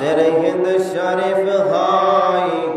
সেরহিন্দ শরীফ হইতে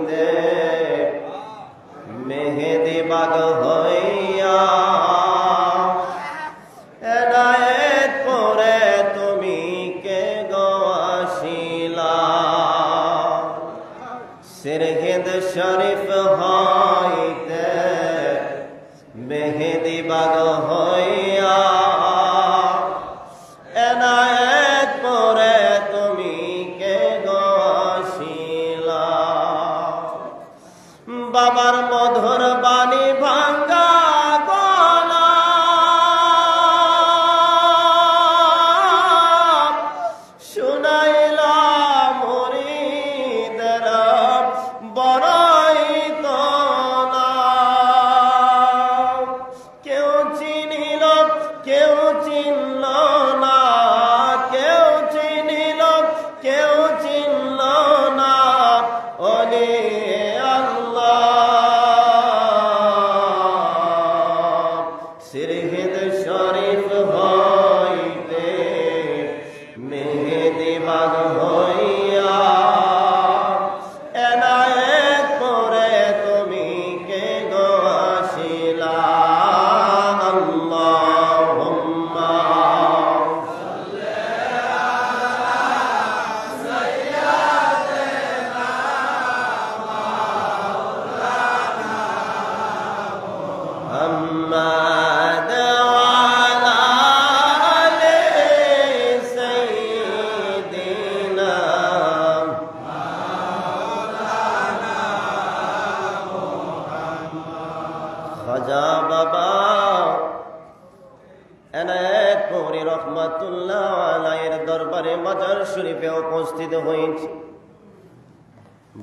শরীফে উপস্থিত হয়েছি।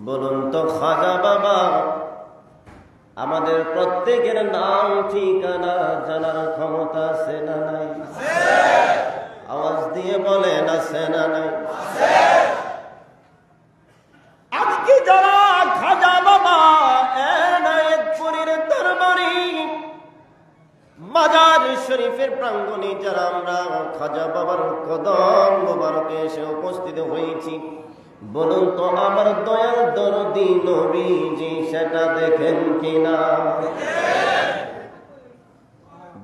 বলুন তো, খাজা বাবা, আমাদের প্রত্যেকের নাম, ঠিকানা, জানার ক্ষমতা আছে না নাই? আওয়াজ দিয়ে বলেন, আছে না নাই? মাজার শরীফের প্রাঙ্গণে যারা আমরা খাজা বাবার কদম মোবারকে এসে উপস্থিত হয়েছি, বলুন তো আমার দয়াল দরদি নবীজি সেটা দেখেন কিনা?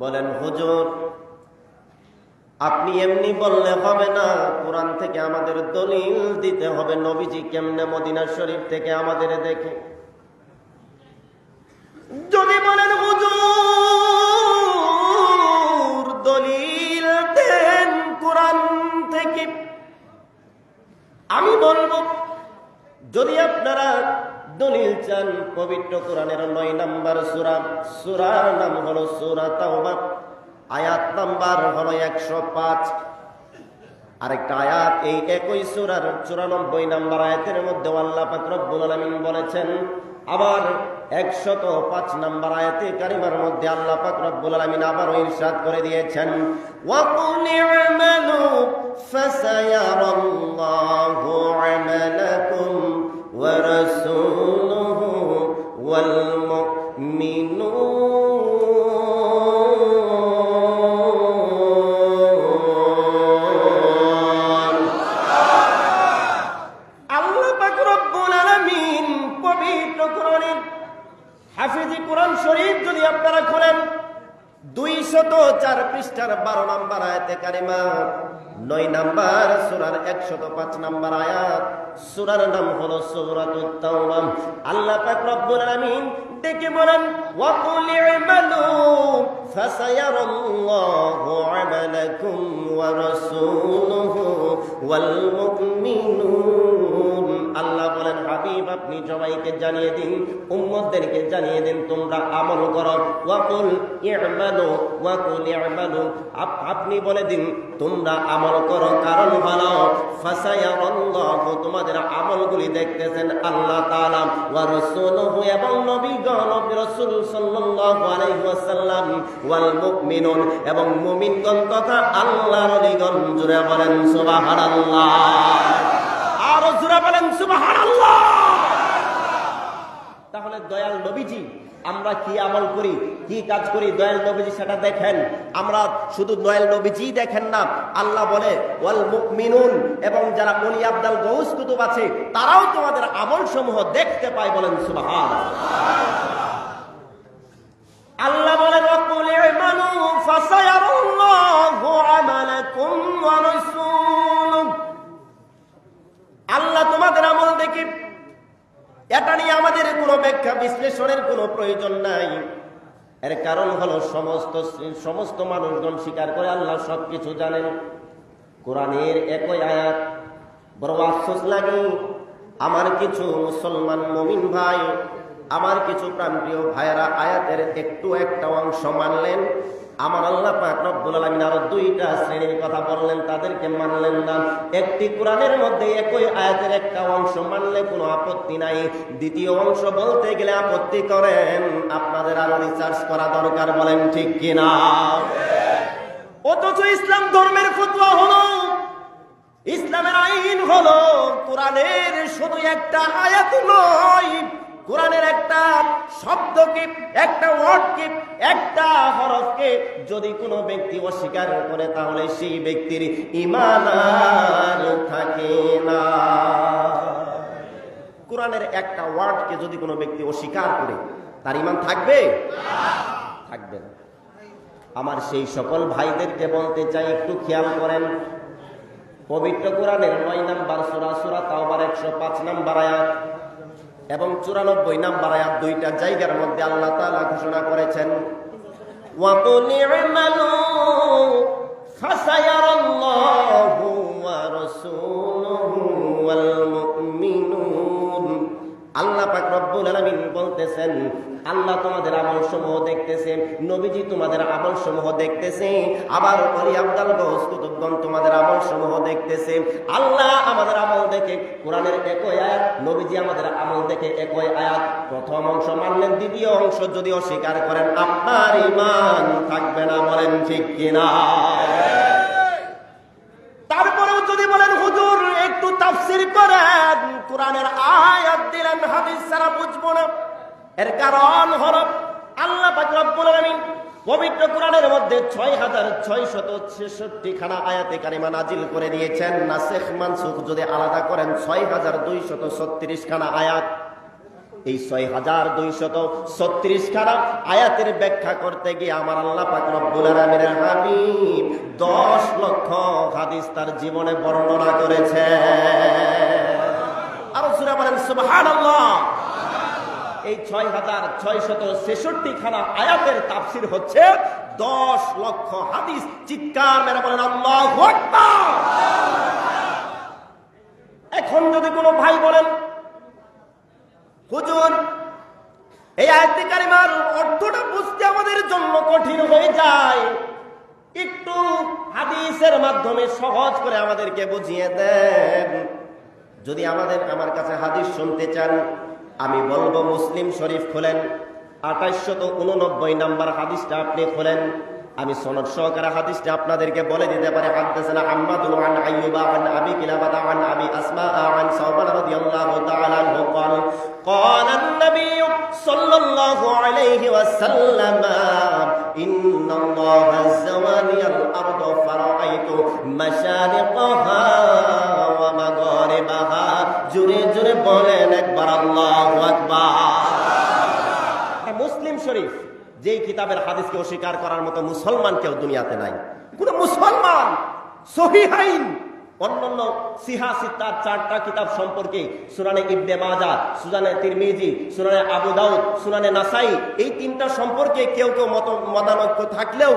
বলেন, হুজুর, আপনি এমনি বললে হবে না, কোরআন থেকে আমাদের দলিল দিতে হবে, নবীজি কেমনে মদিনা শরীফ থেকে আমাদের দেখে আমি বলব, যদি আপনারা দলিল চান, পবিত্র কোরআনের নয় নাম্বার সুরা, সুরার নাম হলো সুরা তাওবা, আয়াত নাম্বার হলো একশো পাঁচ। আরেকটা আয়াত, এই একই সুরার চুরানব্বই নাম্বার আয়াতের মধ্যে আল্লাহ পাক রব্বুল বলেছেন, আবার একশত পাঁচ নম্বর আয়াতে কারিমার মধ্যে আল্লাহ পাক রব্বুল আলামিন আবারও ইরশাদ করে দিয়েছেন, ওয়াকুল ই'মালু দুই চার পৃষ্ঠার বারো নাম্বার আয়াতে কারিমা, নয় নাম্বার সুরার একশত পাঁচ নাম্বার আয়াত। সুরার নাম হলো সূরাতুত তাওবা। আল্লাহ পাক রব্বুল আলামিন ডেকে বলেন, ওয়াকুল ই'মালু ফাসায়ারাল্লাহু আমালাকুম ওয়া রাসূলুহু ওয়াল মুমিনুন। আল্লাহ বলেন, হাবিব, আপনি সবাইকে জানিয়ে দিন, উম্মতদেরকে জানিয়ে দিন, তোমরা আমল করো। ওয়াকুল ই'মালু, ওয়াকুল আপ- আপনি বলে দিন, তোমরা আমল করো। কারণ হলো ফাসায়ারাল্লাহু তোমাদের আমলগুলি দেখতেছেন আল্লাহ তাআলা, ওয়া রাসূলুহু এবং নবীগণ রাসূল সাল্লাল্লাহু আলাইহি ওয়াসাল্লাম, ওয়াল মুমিনুন এবং মুমিনগণ তথা আল্লাহর ওলিগণ জুড়ে বলেন, সুবহানাল্লাহ। বলেন তাহলে দয়াল নবীজি, আমরা কি আমল করি, কি কাজ করি, দয়াল নবীজি সেটা দেখেন। আমরা শুধু দয়াল নবীজি দেখেন না, আল্লাহ বলে, ওয়াল এবং যারা অলি আব্দাল গৌস কুতুব আছে, তারাও তোমাদের আমল সমূহ দেখতে পায় বলেন সুবহান আল্লাহ বলেন ইমানু ফাসায়ারাল্লাহু আমালাকুম ওয়া রাসূলুহু আল্লাহ তোমাদের আমল দেখি। এটা নিয়ে আমাদের কোনো ব্যাখ্যা, বিশ্লেষণের কোনো প্রয়োজন নাই। এর কারণ হলো সমস্ত সমস্ত মানুষগণ স্বীকার করে আল্লাহ সবকিছু জানেন। কোরআনের একই আয়াত, বড় আফসোস লাগে। আমার কিছু মুসলমান মমিন ভাই, আমার কিছু প্রাণপ্রিয় ভাইয়েরা আয়াতের একটু একটা অংশ মানলেন। আমার আল্লাহ পাক রব্বুল আলামিন আরও দুইটা শ্রেণির কথা বললেন, তাদেরকে মানলেন না। একটি কোরআনের মধ্যে একই আয়াতের একটা অংশ মানলে কোনো আপত্তি নাই। দ্বিতীয় অংশ বলতে গেলে আপত্তি করেন, আপনাদের আরও রিসার্চ করা দরকার, বলেন ঠিক কিনা? অথচ ইসলাম ধর্মের ফতোয়া হলো, ইসলামের আইন হলো, কোরআনের শুধু একটা আয়াত নয় কোরআনের একটা শব্দকে, একটা ওয়ার্ডকে, একটা হরফকে যদি কোনো ব্যক্তি অস্বীকার করে, তাহলে সেই ব্যক্তির ইমান আর থাকে না। কোরআনের একটা ওয়ার্ডকে যদি কোনো ব্যক্তি অস্বীকার করে, তার ইমান থাকবে? থাকবে না। আমার সেই সকল ভাইদেরকে বলতে চাই, একটু খেয়াল করেন। পবিত্র কোরআনের নয় নাম্বার সুরা সুরা তাওবার একশো পাঁচ নাম্বার আয়াত। এবং চুরানব্বই নাম্বার আয়াত দুইটা জায়গার মধ্যে আল্লাহ তালা ঘোষণা করেছেন আল্লাহ পাক রব্বুল আলমিন বলতেছেন, আল্লাহ তোমাদের আমল সমূহ দেখতেছে, নবীজি তোমাদের আমল সমূহ দেখতেছে, আবার অলি আব্দাল গৌস কুতুবগণ তোমাদের আমল সমূহ দেখতেছে। আল্লাহ আমাদের আমল দেখে কোরআনের একই আয়াত, নবীজি আমাদের আমল দেখে একই আয়াত। প্রথম অংশ মানলেন, দ্বিতীয় অংশ যদি অস্বীকার করেন, আপনার ইমান থাকবে না, বলেন ঠিক কিনা? তারপরেও যদি বলেন, হুজুর, একটু তাফসির করেন, কোরআনের আয়াত দিলেন, হাদিস ছাড়া বুঝব না। এর কারণ হলো আল্লাহ পবিত্র কোরআনের মধ্যে ছয় হাজার ছয় শত ছেষট্টি খানা আয়াতে কারিমা নাজিল করে দিয়েছেন। না শেখ মানসুখ যদি আলাদা করেন ছয় হাজার দুই শত ছত্রিশ খানা আয়াত। এই ছয় হাজার দুইশত ছত্রিশ খানা আয়াতের ব্যাখ্যা করতে গিয়ে আমার আল্লাহ পাক দশ লক্ষ হাদিস তার জীবনে বর্ণনা করেছে আরও সুরা বলেন এই ছয় হাজার ছয় শত ছেষট্টি খানা আয়াতের তাফসির হচ্ছে দশ লক্ষ হাদিস। চিৎকার মেরে বলেন এখন যদি কোনো ভাই বলেন, হুজুর, এই আয়াতে অর্থটা বুঝতে আমাদের জন্য কঠিন হয়ে যায়। একটু হাদিসের মাধ্যমে সহজ করে আমাদেরকে বুঝিয়ে দেন। যদি আমাদের, আমার কাছে হাদিস শুনতে চান আমি বলবো মুসলিম শরীফ খোলেন আঠাইশশত উননব্বই নাম্বার হাদিসটা আপনি খোলেন আমি সনদ সহকারে হাদিসটা আপনাদেরকে বলে দিতে পারি হাদদাসানা আহমাদুল আন আইয়ুবা আন আবি কিলাবাতা আন আবি আসমা আন সাওবান রাদিয়াল্লাহু তাআলা আনহু قال قال النبي صلى الله عليه وسلم إن الله زواني الأرض فرأيت مشارقها ومغاربها জুরে জুরে বলেন একবার আল্লাহু যেই কিতাবের হাদিসকে অস্বীকার করার মতো মুসলমান কেউ দুনিয়াতে নাই। কোন মুসলমান! সহিহাইন অন্যান্য সিহা, সিত্তার চারটা কিতাব সম্পর্কে সুরানে ইবনে মাজা সুজানে তিরমিজি, সুরানে আবু দাউদ, সুরানে নাসাই, এই তিনটা সম্পর্কে কেউ কেউ মত মতানৈক্য থাকলেও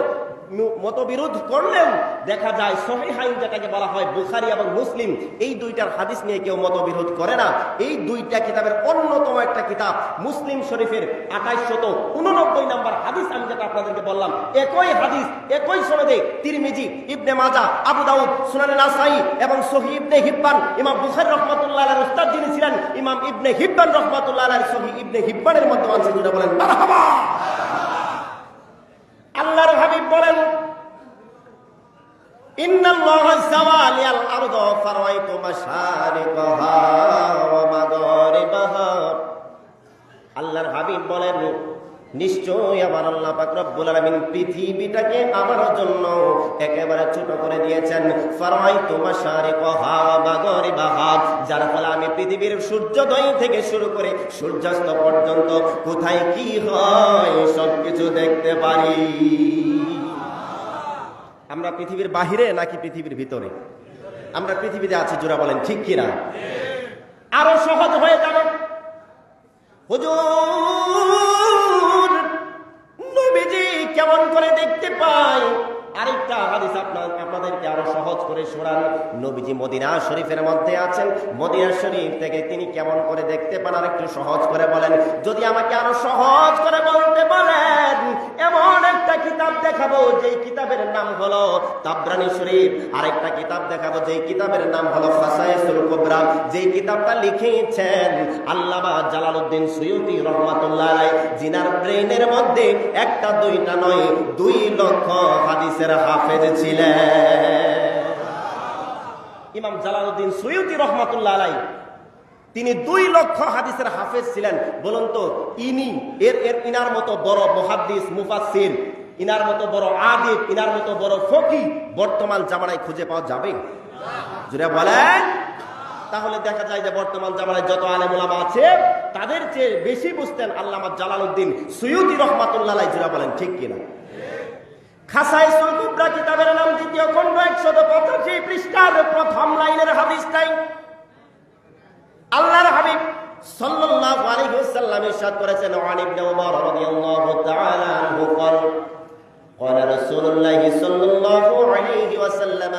মতবিরোধ করলেও দেখা যায় সহিহাইন যেটাকে বলা হয় বুখারি এবং মুসলিম, এই দুইটার হাদিস নিয়ে কেউ মতবিরোধ করে না। এই দুইটা কিতাবের অন্যতম একটা কিতাব মুসলিম শরীফের আঠাইশ শত উননব্বই নাম্বার হাদিস আমি যেটা আপনাদেরকে বললাম। একই হাদিস, একই সনদে তিরমিজি, ইবনে মাজা আবু দাউদ, সুনানে নাসাই এবং সহি ইবনে হিব্বান, ইমাম বুখারি রহমাতুল্লাহ আলাইহির উস্তাদ যিনি ছিলেন, ইমাম ইবনে হিব্বান রহমাতুল্লাহ আলাইহির সহি ইবনে হিব্বানের মধ্যে আছে যেটা বলেন, মারহাবা! আল্লাহর হাবিব বলেন আল্লাহর হাবিব বলেন নিশ্চয়ই আমার আল্লাহ পাক রব্বুল আলামিন পৃথিবীটাকে আমার জন্য একেবারে ছোট করে দিয়েছেন। ফারাইতু মাশারিকাহা ওয়া মাগারিবাহা যার ফলে আমি পৃথিবীর সূর্যোদয় থেকে শুরু করে সূর্যাস্ত পর্যন্ত কোথায় কি হয় সবকিছু দেখতে পারি। আমরা পৃথিবীর বাহিরে নাকি পৃথিবীর ভিতরে? আমরা পৃথিবীতে আছি জোড়া বলেন, ঠিক কিনা? আরও সহজ হয়ে যাবে। হুজুর! নবীজি করে দেখতে পাই? আরেকটা হাদিস আপনার, আপনাদেরকে আরও সহজ করে শোনান। নবীজি মদিনা শরীফের মধ্যে আছেন। মদিনা শরীফ থেকে তিনি কেমন করে দেখতে পান? আর একটু সহজ করে বলেন। যদি আমাকে আরও সহজ করে বলতে বলেন, এমন একটা কিতাব দেখাবো, যেই কিতাবের নাম হলো তাবরানি শরীফ। আরেকটা কিতাব দেখাবো, যেই কিতাবের নাম হলো ফাসায়াসুল কুবরা। যেই কিতাবটা লিখেছেন আল্লামা জালালউদ্দিন সুয়ুতি রহমাতুল্লাহ জিনার ব্রেইনের মধ্যে একটা, দুইটা নয়, দুই লক্ষ হাদিসের হাফেজ ছিলেন। ইমাম জালালউদ্দিন সুয়ুতি রহমাতুল্লাহ আলাই তিনি দুই লক্ষ হাদিসের হাফেজ ছিলেন। বলুন তো, ইনি, এর এর, ইনার মতো বড় মুফাসসির, ইনার মতো বড় আদিব, ইনার মতো বড় ফকি বর্তমান জামানায় খুঁজে পাওয়া যাবে? জুড়ে বলেন। তাহলে দেখা যায় যে বর্তমান জামানায় যত আলেমুলামা আছে, তাদের চেয়ে বেশি বুঝতেন আল্লামা জালালউদ্দিন সুয়ুতি রহমাতুল্লাহ জুড়ে বলেন, ঠিক কিনা? খাসাই সুলকুবরা কিতাবের নাম দ্বিতীয় খণ্ড একশত পঁচাশি পৃষ্ঠার প্রথম লাইনের হাদিসটাই আল্লাহর হাবিব সাল্লাল্লাহু আলাইহি ওয়াসাল্লাম ইরশাদ করেছেন ওয়ান ইবনে উমর রাদিয়াল্লাহু তাআলা আনহু قال قال رسول الله صلى الله عليه وسلم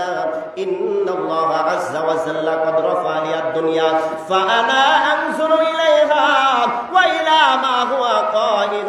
إن الله عز وجل قد رفع لي الدنيا فأنا أنظر إليها وإلى ما هو قائل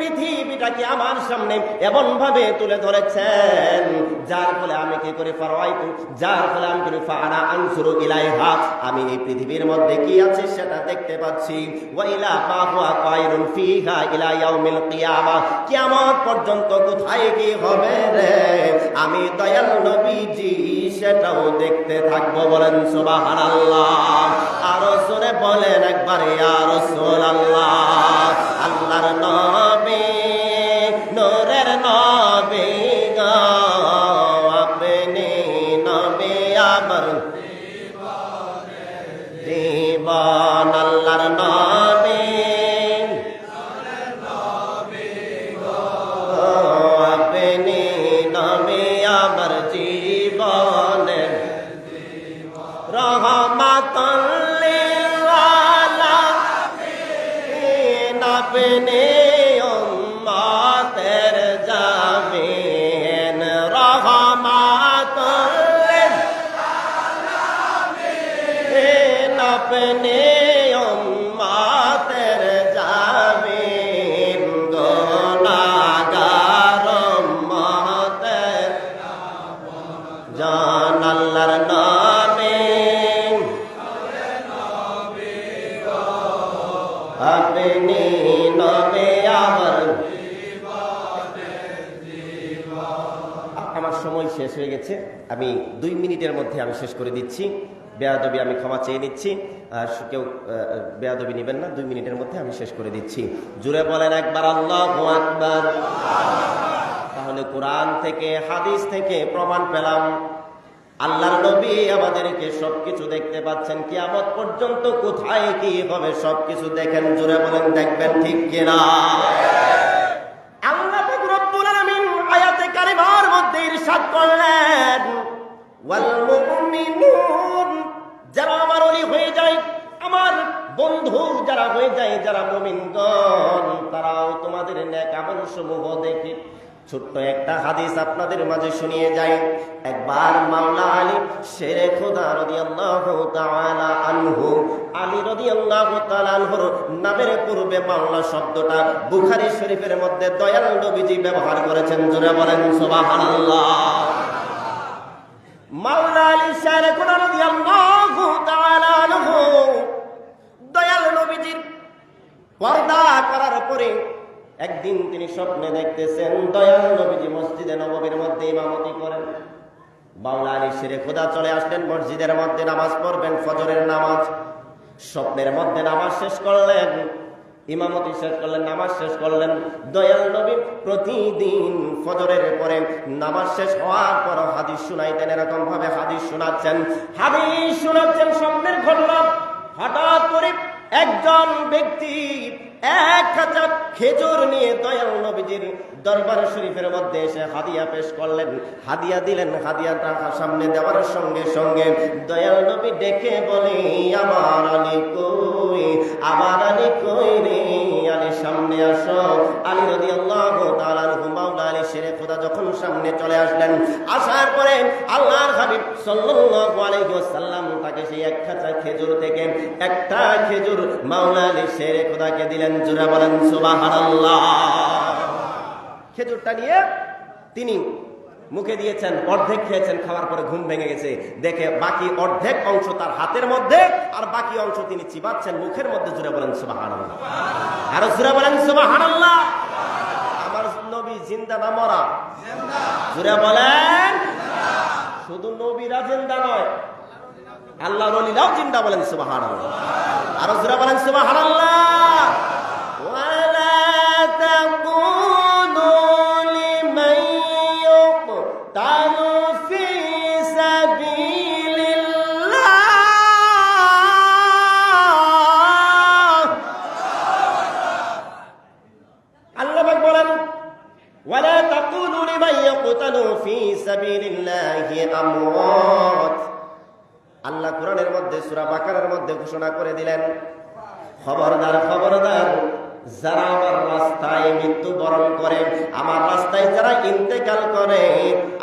পৃথিবীটাকে আমার সামনে এমন ভাবে তুলে ধরেছেন, যার ফলে আমি কি করে ফারাইতু, যার ফলে আমি কি ফানা আনসুরু ইলাইহা, আমি এই পৃথিবীর মধ্যে কি আছে সেটা দেখতে পাচ্ছি। ওয়া ইলা কায়রুন ফিহা ইলা ইয়াউমিল কিয়ামা, কিয়ামত পর্যন্ত কোথায় কি হবে রে? আমি দয়াল নবীজি, সেটাও দেখতে থাকব বলেন সুবহানাল্লাহ। আরও জোরে বলেন একবার, ইয়া রাসূলুল্লাহ। আল্লাহর নবী জীবন আমার সময় শেষ হয়ে গেছে। আমি দুই মিনিটের মধ্যে আমি শেষ করে দিচ্ছি। বেয়াদবি আমি ক্ষমা চেয়ে নিচ্ছি। আর কেউ বেয়াদবি নেবেন না। দুই মিনিটের মধ্যে আমি শেষ করে দিচ্ছি। জুড়ে বলেন একবার, আল্লাহ আকবার। তাহলে কোরআন থেকে, হাদিস থেকে প্রমাণ পেলাম। আল্লাহর নবী আমাদেরকে সবকিছু দেখতে পাচ্ছেন। কিয়ামত পর্যন্ত কোথায় কি হবে সবকিছু দেখেন জুড়ে বলেন, দেখবেন ঠিক কিনা? আল্লাহ আয়াতে যারা হয়ে যায়, আমার বন্ধু যারা হয়ে যায়, যারা তারাও তোমাদের নেক আমল সমূহ দেখে ছোট্ট একটা হাদিস আপনাদের মাঝে শুনিয়ে যায় একবার মাওলা আলী শেরে খোদা রাদিয়াল্লাহু তাআলা আনহু, আলী রাদিয়াল্লাহু তাআলা আনহুর নামের পূর্বে মাওলা শব্দটা বুখারি শরীফের মধ্যে দয়াল নবীজি ব্যবহার করেছেন, জোরে বলেন সুবহানাল্লাহ। মাওলা আলী শেরে খোদা রাদিয়াল্লাহু তাআলা আনহু, দয়াল পর্দা একদিন তিনি স্বপ্নে দেখতেছেন দয়াল নবীজি মসজিদে নববীর মধ্যে ইমামতি করেন। বাউলা আলী শেরে খোদা চলে আসলেন মসজিদের মধ্যে নামাজ পড়বেন, ফজরের নামাজ। স্বপ্নের মধ্যে নামাজ শেষ করলেন, ইমামতি শেষ করলেন, নামাজ শেষ করলেন। দয়াল নবী প্রতিদিন ফজরের পরে নামাজ শেষ হওয়ার পর হাদিস শুনাইতেন এরকম ভাবে হাদিস শোনাচ্ছেন। হাদিস শোনাচ্ছেন স্বপ্নের ঘটনা। হঠাৎ করে একজন ব্যক্তি এক হাজার খেজুর নিয়ে দয়াল নবীজির দরবার শরীফের মধ্যে এসে হাদিয়া পেশ করলেন। হাদিয়া দিলেন হাদিয়াটা সামনে দেওয়ার সঙ্গে সঙ্গে দয়াল নবী ডেকে বলে, আমার আলী কই? আমার আলী কই রে? আলী সামনে আসো। আলী রদি আল্লাহ মাওলা আলী শেরে খোদা যখন সামনে চলে আসলেন, আসার পরে আল্লাহর হাবিব সাল্লাল্লাহু আলাইহি ওয়াসাল্লাম তাকে সেই এক খাঁচা খেজুর থেকে একটা খেজুর মাওলা আলী শেরে খোদাকে দিলেন। জোরে বলেন খেজুরটা নিয়ে তিনি মুখে দিয়েছেন, অর্ধেক খেয়েছেন, খাওয়ার পরে ঘুম ভেঙে গেছে। দেখে বাকি অর্ধেক অংশ তার হাতের মধ্যে, আর বাকি অংশ তিনি চিবাচ্ছেন মুখের মধ্যে জুড়ে বলেন আরও জুড়ে বলেন আমার নবী জিন্দা না মরা। জুড়ে বলেন, শুধু নবীরা জিন্দা নয় আল্লাহ রলিলাও জিন্দা বলেন, সুবহানাল্লাহ। আরও জুড়ে বলেন, সুবহানাল্লাহ। আমওয়াত আল্লাহ কোরআনের মধ্যে, সুরা বাকারের মধ্যে ঘোষণা করে দিলেন, খবরদার খবরদার, যারা আমার রাস্তায় মৃত্যুবরণ করে, আমার রাস্তায় যারা ইন্তেকাল করে,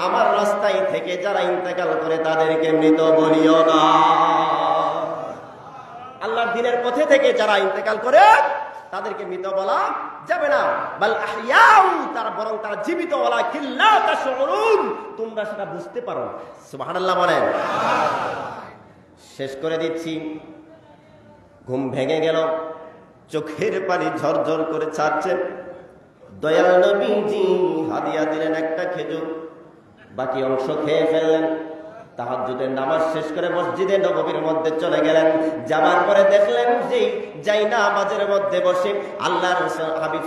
আমার রাস্তায় থেকে যারা ইন্তেকাল করে, তাদেরকে মৃত বলিও না। আল্লাহর দিনের পথে থেকে যারা ইন্তেকাল করে তাদেরকে মৃত বলা যাবে না। বাল তারা বরং তারা জীবিত। বলা কিল্লা তাশউরুন, তোমরা সেটা বুঝতে পারো। সুবহানাল্লাহ বলেন। শেষ করে দিচ্ছি। ঘুম ভেঙে গেল। চোখের পানি ঝরঝর করে ছাড়ছে। দয়াল নবীজি হাদিয়া দিলেন একটা খেজুর। বাকি অংশ খেয়ে ফেললেন। তাহাজ্জুদের নামাজ শেষ করে মসজিদে নববীর মধ্যে চলে গেলেন। যাবার পরে দেখলেন যে যাই না নামাজের মধ্যে বসে আল্লাহর হাবিব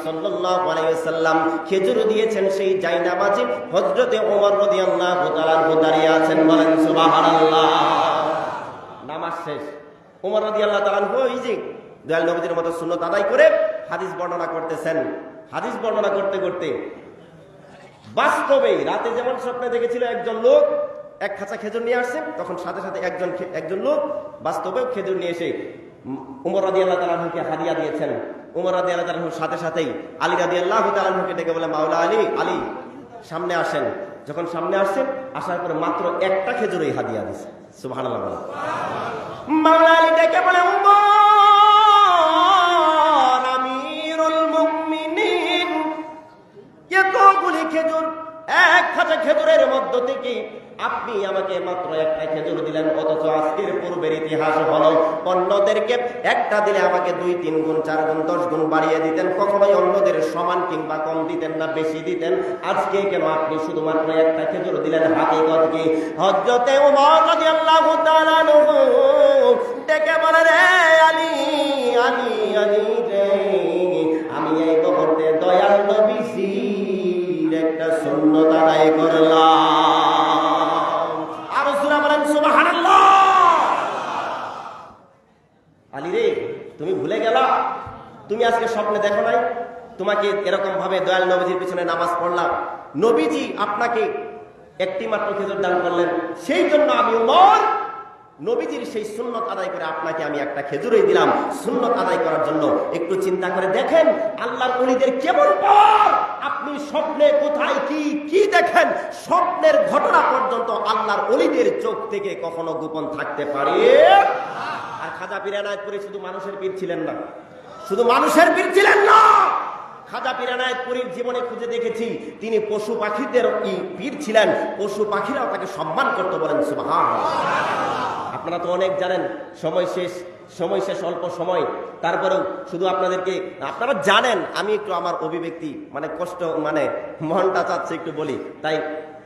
ওয়াসাল্লাম খেজুর দিয়েছেন সেই যাই নামাজে হযরতে ওমর রাদিয়াল্লাহু তাআলা দাঁড়িয়ে আছেন। বলেন নামাজ শেষ। উমর রাদি আল্লাহ তালান ওই যে দয়াল নবীদের মতো সুন্নত আদায় করে হাদিস বর্ণনা করতেছেন। হাদিস বর্ণনা করতে করতে বাস্তবে রাতে যেমন স্বপ্নে দেখেছিল একজন লোক এক খাঁচা খেজুর নিয়ে আসছে তখন সাথে সাথে একজন একজন লোক বাস্তবেও খেজুর নিয়ে এসে উম, উমর আদি আল্লাহ তালাহকে হাদিয়া দিয়েছেন। উমর আদি আল্লাহ তালাহুর সাথে সাথেই আলী রাদি আল্লাহ তালাহুকে ডেকে বলে মাওলা আলী আলী সামনে আসেন। যখন সামনে আসছেন আসার পরে মাত্র একটা খেজুরই হাদিয়া দিছে। আল্লাহ মাওলা আলী ডেকে বলে উমর এক খেজুরের মধ্য থেকে আপনি আমাকে মাত্র একটা খেজুর দিলেন, অথচ আজকের পূর্বের ইতিহাস হলো অন্যদেরকে একটা দিলে আমাকে দুই, তিন গুণ, চার গুণ, দশ গুণ বাড়িয়ে দিতেন, কখনোই অন্যদের সমান কিংবা কম দিতেন না, বেশি দিতেন। আজকে কেন আপনি শুধুমাত্র একটা খেজুর দিলেন? হাকিকত কি? আনহু ডেকে বলে, রে আলী আলী আলী করলাম রে, তুমি ভুলে গেলা? তুমি আজকে স্বপ্নে দেখো নাই? তোমাকে এরকম ভাবে দয়াল নবীজির পিছনে নামাজ পড়লাম। নবীজি আপনাকে একটি মাত্র খেজুর দান করলেন। সেই জন্য আমি উমর নবীজির সেই সুন্নত আদায় করে আপনাকে আমি একটা খেজুরই দিলাম। সুন্নত আদায় করার জন্য একটু চিন্তা করে দেখেন, আল্লাহর অলিদের কেমন পর আপনি স্বপ্নে কোথায় কি কি দেখেন? স্বপ্নের ঘটনা পর্যন্ত আল্লাহর অলিদের চোখ থেকে কখনো গোপন থাকতে পারে? আর খাজা পিরানায়তপুরে শুধু মানুষের পীর ছিলেন না। শুধু মানুষের পীর ছিলেন না! খাজা পিরানায়তপুরীর জীবনে খুঁজে দেখেছি, তিনি পশু পাখিদের পীর ছিলেন। পশু পাখিরাও তাকে সম্মান করতে বলেন সুবহান আপনারা তো অনেক জানেন, সময় শেষ সময় শেষ, অল্প সময়। তারপরেও শুধু আপনাদেরকে, আপনারা জানেন, আমি একটু আমার অভিব্যক্তি মানে কষ্ট মানে মনটা চাচ্ছে একটু বলি। তাই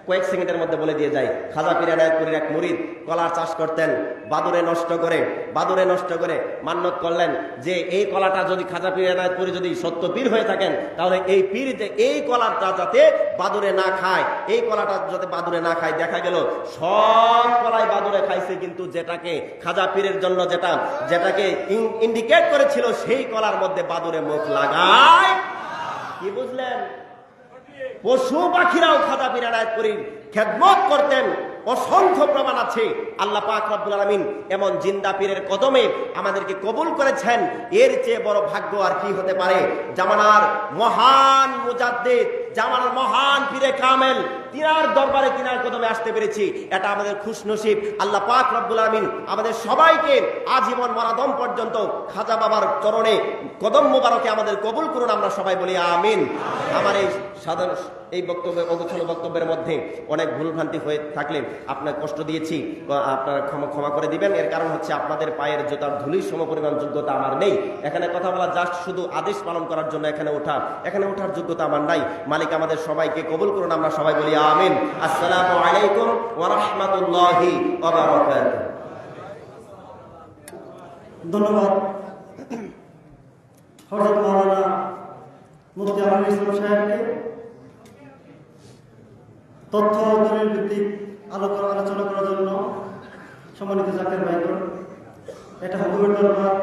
কয়েক সেকেন্ডের মধ্যে বলে দিয়ে যাই। খাজা পিরানায়তপুরীর এক মুরিদ, কলার চাষ করতেন বাদুরে নষ্ট করে বাদুরে নষ্ট করে মান্যত করলেন যে এই কলাটা যদি খাজা পিরানায়তপুরি যদি সত্য পীর হয়ে থাকেন, তাহলে এই পীর যে এই কলাটা যাতে বাদুরে না খায়, এই কলাটা যাতে বাদুরে না খায়, দেখা গেল সব খাইছে কিন্তু যেটাকে খাজা পীরের জন্য যেটা, যেটাকে ইন্ডিকেট করেছিল, সেই কলার মধ্যে বাদুরে মুখ লাগায়। কি বুঝলেন? পশু পাখিরাও খাদা বিরানায়ত করি খেদমত করতেন। অসংখ্য প্রমাণ আছে। আল্লাহ পাক রব্বুল আলামিন এমন জিন্দা পীরের কদমে আমাদেরকে কবুল করেছেন। এর চেয়ে বড় ভাগ্য আর কি হতে পারে? জামানার মহান মুজাদ্দিদ জামানার মহান পীরে কামেল তিনার দরবারে তিনার কদমে আসতে পেরেছি। এটা আমাদের খুশ নসিব আল্লাহ পাক রব্বুল আলামিন আমাদের সবাইকে আজীবন মরাদম পর্যন্ত খাজা বাবার চরণে কদম মোবারকে আমাদের কবুল করুন আমরা সবাই বলি আমিন। আমার এই সাধারণ এই বক্তব্য অগোছালো বক্তব্যের মধ্যে অনেক ভুলভ্রান্তি হয়ে থাকলে আপনার কষ্ট দিয়েছি আপনারা ক্ষমা ক্ষমা করে দিবেন। এর কারণ হচ্ছে আপনাদের পায়ের জোতার ধুলির সমপরিমাণ যোগ্যতা আমার নেই। এখানে কথা বলা জাস্ট শুধু আদেশ পালন করার জন্য এখানে ওঠা এখানে ওঠার যোগ্যতা আমার নাই। মালিক আমাদের সবাইকে কবুল করুন, আমরা সবাই বলি আমিন। আসসালামু আলাইকুম ওয়া রাহমাতুল্লাহি ওয়া বারাকাতুহু। ধন্যবাদ। তথ্য দলিল ভিত্তিক আলোচনা আলোচনা করার জন্য সম্মানিত জাকের ভাইগণ এটা হুকুমের দরবার।